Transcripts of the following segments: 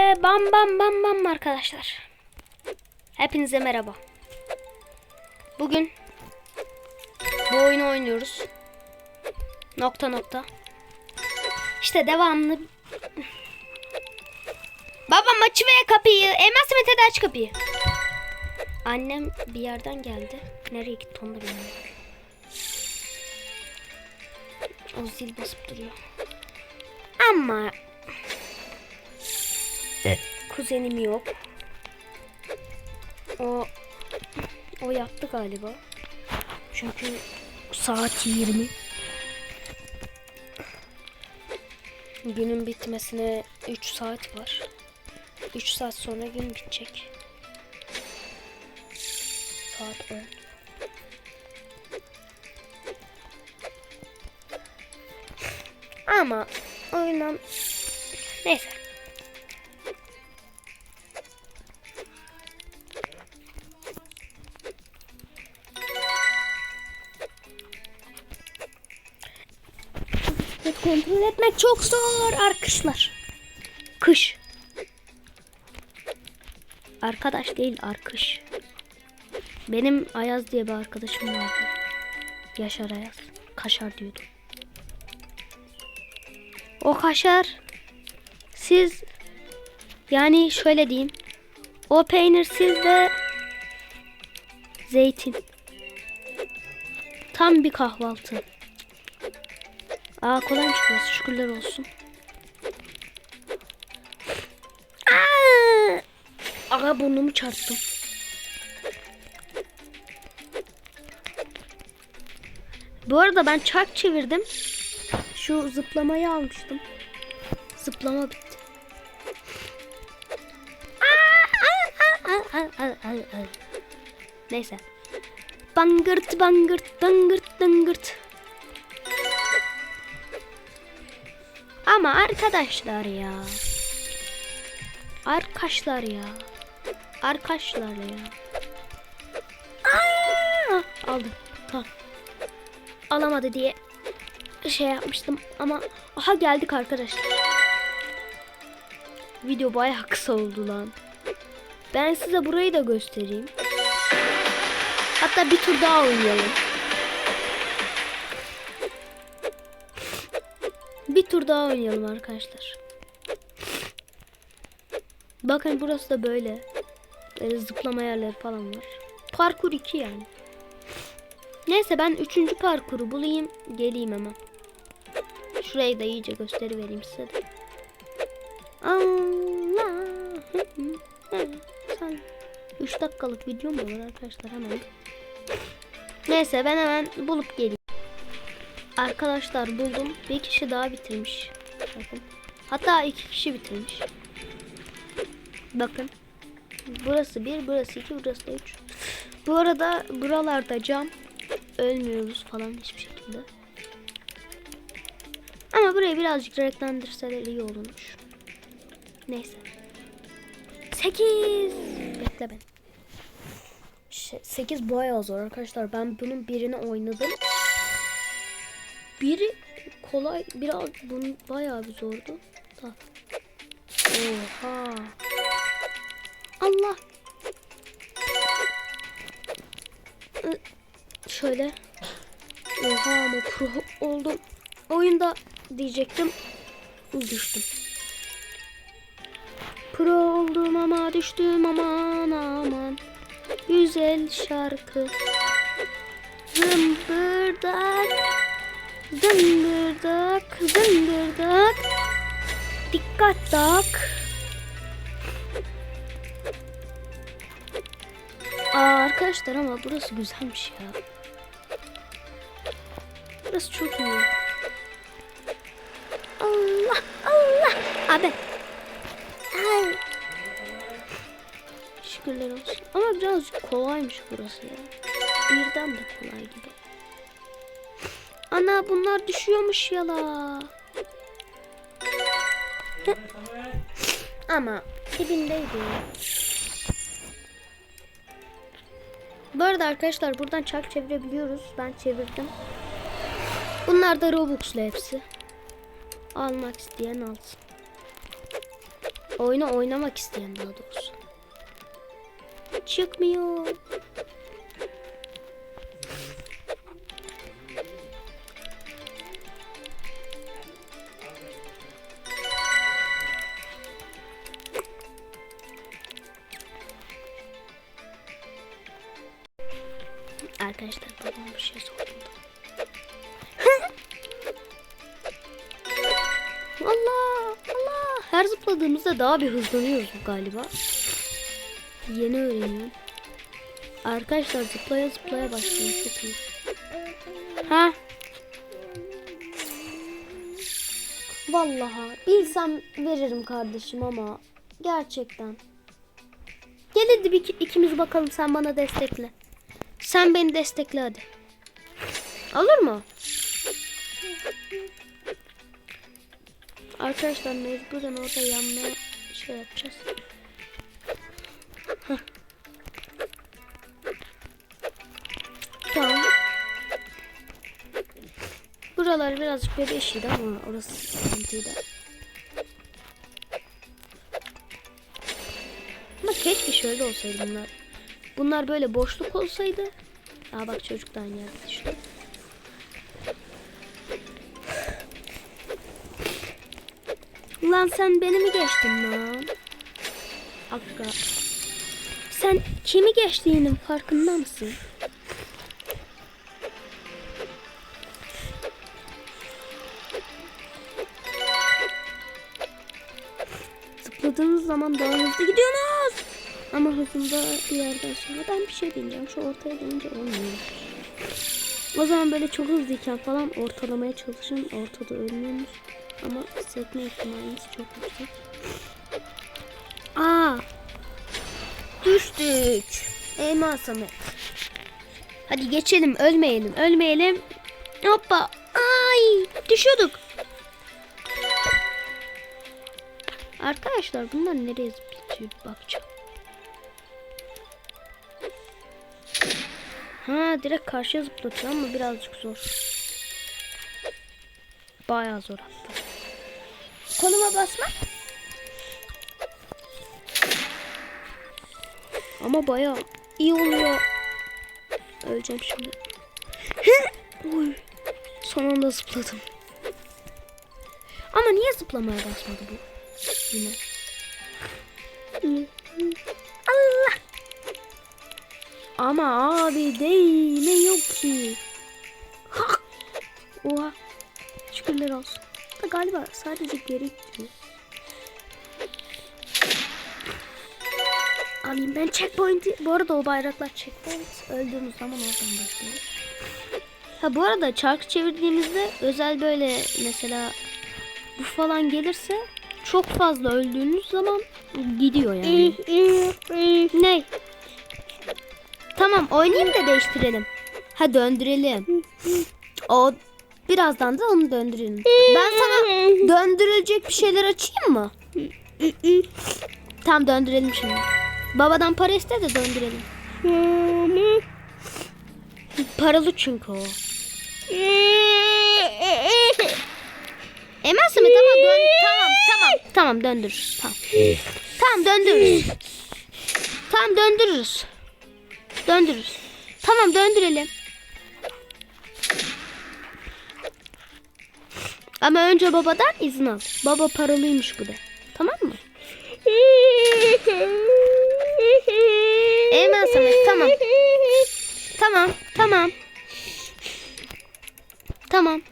Ee, Bam bam bam bam arkadaşlar. Hepinize merhaba. Bugün bu oyunu oynuyoruz. Nokta nokta. İşte devamlı. Babam açı ve kapıyı. Elmas Mete de aç kapıyı. Annem bir yerden geldi. Nereye gitti onu da bilmiyorum. O zil basıp duruyor. Ama kuzenim yok. O o yattı galiba. Çünkü saat 20. Günün bitmesine 3 saat var. 3 saat sonra gün bitecek. Saat 10. Ama oyundan neyse. Kontrol etmek çok zor arkadaşlar. Kış. Arkadaş değil arkış. Benim Ayaz diye bir arkadaşım vardı. Yaşar Ayaz. Kaşar diyordum. O kaşar siz yani şöyle diyeyim. O peynir sizde zeytin. Tam bir kahvaltı. Aa kolaymış burası. Şükürler olsun. Aa! Burnumu çarptım. Bu arada ben çark çevirdim. Şu zıplamayı almıştım. Zıplama bitti. Neyse. Bangırt bangırt bangırt bangırt. Ama arkadaşlar ya. Arkadaşlar ya. Arkadaşlar ya. Aa! Aldım. Tamam. Alamadı diye şey yapmıştım ama aha geldik arkadaşlar. Video bayağı kısa oldu lan. Ben size burayı da göstereyim. Hatta bir tur daha oynayalım. Tur daha oynayalım arkadaşlar. Bakın burası da böyle. Böyle zıplama yerleri falan var. Parkur 2 yani. Neyse ben üçüncü parkuru bulayım. Geleyim hemen. Şurayı da iyice gösteri vereyim size de. Allah. Sen 3 dakikalık video mu olur arkadaşlar hemen. Neyse ben hemen bulup geleyim. Arkadaşlar buldum. Bir kişi daha bitirmiş. Bakın. Hatta iki kişi bitirmiş. Bakın. Burası bir, burası iki, burası da üç. Bu arada buralarda cam. Ölmüyoruz falan hiçbir şekilde. Ama burayı birazcık renklendirseler iyi olurmuş. Neyse. 8. Bekle ben. 8 bayağı zor arkadaşlar. Ben bunun birini oynadım. Biri kolay, biraz bunun bayağı bir zordu. Tamam. Oha. Allah. Şöyle. Oha ama pro oldum. Oyunda diyecektim. Düştüm. Pro oldum ama düştüm aman aman. Güzel şarkı. Zımbırdak. Zıngırdak, zıngırdak. Dikkat dak. Aa, arkadaşlar ama burası güzelmiş ya. Burası çok iyi. Allah Allah. Abi. Ay. Şükürler olsun. Ama birazcık kolaymış burası ya. Birden de kolay gibi. Ana bunlar düşüyormuş yala. Ama dibindeydi. Bu arada arkadaşlar buradan çark çevirebiliyoruz. Ben çevirdim. Bunlar da Robux'lu hepsi. Almak isteyen alsın. Oyunu oynamak isteyen daha doğrusu. Çıkmıyor. Babam bir şey sordu. Allah Allah her zıpladığımızda daha bir hızlanıyoruz galiba. Yeni öğreniyorum. Arkadaşlar zıplaya zıplaya başlıyor çok iyi. Ha? Vallahi bilsem veririm kardeşim ama gerçekten. Gel hadi bir ikimiz bakalım sen bana destekle. Sen beni destekle hadi. Olur mu? Arkadaşlar mecburen orada yanmaya şey yapacağız. Tamam. Buralar birazcık böyle eşiydi ama orası sıkıntıydı. Ama keşke şöyle olsaydı bunlar. Bunlar böyle boşluk olsaydı. Aa bak çocuk da aynı yerde düştü. Lan sen beni mi geçtin lan? Akka. Sen kimi geçtiğinin farkında mısın? Zıpladığınız zaman daha hızlı gidiyorsunuz. Ama hızında bir yerden sonra ben bir şey deneyeceğim. Şu ortaya gelince olmuyor. O zaman böyle çok hızlıyken falan ortalamaya çalışın. Ortada ölmüyorsunuz. Ama sekme ihtimaliniz çok yüksek. Aa! Düştük. Eyvah Samet. Hadi geçelim. Ölmeyelim. Ölmeyelim. Hoppa. Ay! Düşüyorduk. Arkadaşlar bunlar nereye zıplatıyor bakacağım. Ha direkt karşıya zıplatıyor ama birazcık zor. Bayağı zor hatta. Koluma basmak. Ama bayağı iyi oluyor. Öleceğim şimdi. Oy. Son anda zıpladım. Ama niye zıplamaya basmadı bu? Yine. Ama abi değil ne yok ki. Ha. Oha. Şükürler olsun. Da galiba sadece geri gidiyor. Alayım ben checkpoint'i. Bu arada o bayraklar checkpoint. Öldüğümüz zaman oradan başlıyor. Ha bu arada çarkı çevirdiğimizde özel böyle mesela bu falan gelirse çok fazla öldüğünüz zaman gidiyor yani. ne? Tamam oynayayım da değiştirelim. Ha döndürelim. O birazdan da onu döndürelim. Ben sana döndürülecek bir şeyler açayım mı? Tamam döndürelim şimdi. Babadan para iste de döndürelim. Paralı çünkü o. Emersin mi? Tamam dön tamam tamam tamam döndürürüz. Tamam. Tamam döndürürüz. Tamam döndürürüz. Döndürürüz. Tamam döndürelim. Ama önce babadan izin al. Baba paralıymış bu da. Tamam mı? Eymen Samet tamam. Tamam tamam. Tamam.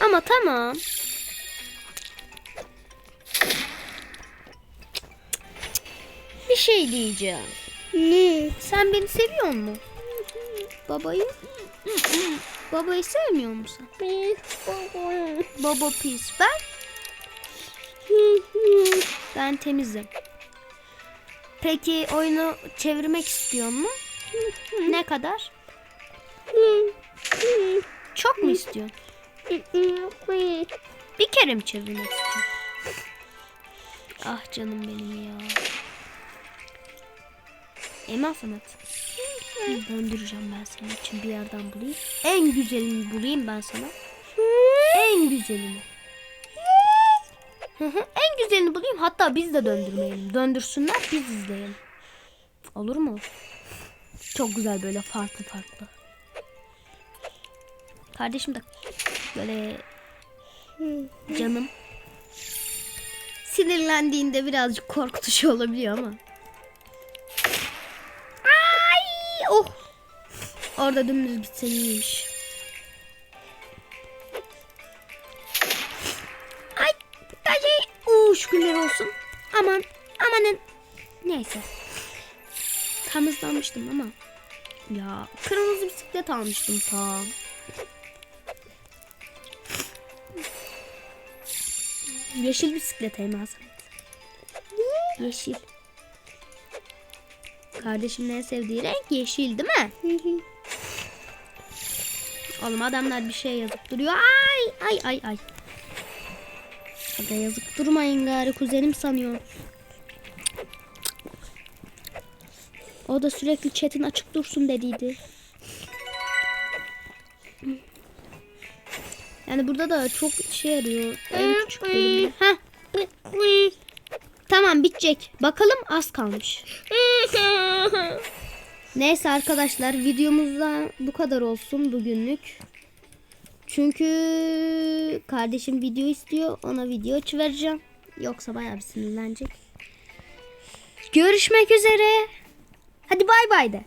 Ama tamam. Bir şey diyeceğim. Ne? Sen beni seviyor musun? Babayı? Babayı sevmiyor musun? Baba pis. Ben? Ben temizim. Peki oyunu çevirmek istiyor mu? Ne kadar? Çok mu istiyorsun? Bir kere mi çevirmek istiyorsun? Ah canım benim ya. Emel Samet. Döndüreceğim ben senin için bir yerden bulayım. En güzelini bulayım ben sana. En güzelini. En güzelini bulayım. Hatta biz de döndürmeyelim. Döndürsünler biz izleyelim. Olur mu? Çok güzel böyle farklı farklı. Kardeşim de böyle canım. Sinirlendiğinde birazcık korkutucu olabiliyor ama. Orada dümdüz gitsen iyiymiş. Ay! Ay! Uuu şükürler olsun. Aman! Amanın! Neyse. Tam hızlanmıştım ama. Ya kırmızı bisiklet almıştım ta. Yeşil bisiklet Hasan. Yeşil. Kardeşimin en sevdiği renk yeşil değil mi? Oğlum adamlar bir şey yazıp duruyor. Ay ay ay ay. Aga yazıp durmayın gari kuzenim sanıyor. O da sürekli chat'in açık dursun dediydi. Yani burada da çok işe yarıyor. En küçük bölümde. Tamam bitecek. Bakalım az kalmış. Neyse arkadaşlar videomuzda bu kadar olsun bugünlük. Çünkü kardeşim video istiyor. Ona video açıvereceğim. Yoksa bayağı bir sinirlenecek. Görüşmek üzere. Hadi bay bay de.